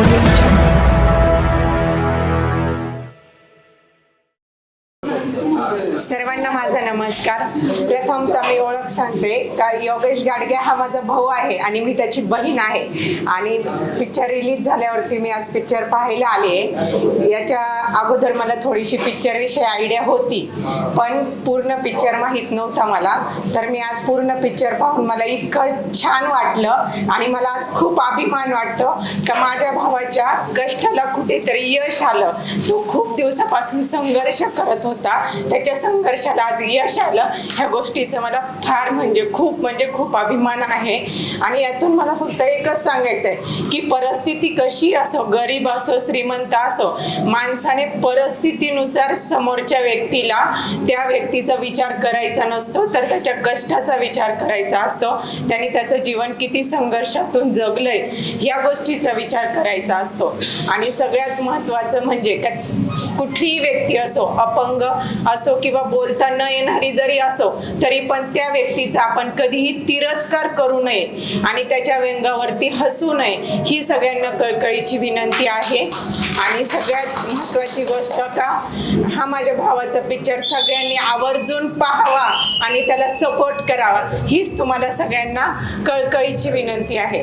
audio. सर्वांना माझा नमस्कार. प्रथम तर मी ओळख सांगते का योगेश गाडगे हा माझा भाऊ आहे आणि मी त्याची बहीण आहे. आणि पिक्चर रिलीज झाल्यावरती मी आज पिक्चर पाहायला आले याच्या अगोदर मला थोडीशी पिक्चर विषयी आयडिया होती पण पूर्ण पिक्चर माहीत नव्हता मला. तर मी आज पूर्ण पिक्चर पाहून मला इतकं छान वाटलं आणि मला आज खूप अभिमान वाटतो का माझ्या भावाच्या कष्टाला कुठेतरी यश आलं. तो खूप दिवसापासून संघर्ष करत होता. त्याच्या संघर्षाला आज यश आलं. ह्या गोष्टीचं मला फार म्हणजे खूप म्हणजे खूप अभिमान आहे. आणि यातून मला फक्त एकच सांगायचं आहे की परिस्थिती कशी असो गरीब असो श्रीमंत असो माणसाने परिस्थितीनुसार समोरच्या व्यक्तीला त्या व्यक्तीचा विचार करायचा नसतो तर त्याच्या कष्टाचा विचार करायचा असतो. त्याने त्याचं जीवन किती संघर्षातून जगलंय या गोष्टीचा विचार करायचा असतो. आणि सगळ्यात महत्त्वाचं म्हणजे कुठलीही व्यक्ती असो अपंग असो किंवा बोलता न येणारी जरी असो तरी पण त्या व्यक्तीचा आपण कधीही तिरस्कार करू नये आणि त्याच्या व्यंगावरती हसू नये ही सगळ्यांना कळकळीची विनंती आहे. आणि सगळ्यात महत्त्वाची गोष्ट का हा माझ्या भावाचा पिक्चर सगळ्यांनी आवर्जून पाहावा आणि त्याला सपोर्ट करावा हीच तुम्हाला सगळ्यांना कळकळीची विनंती आहे.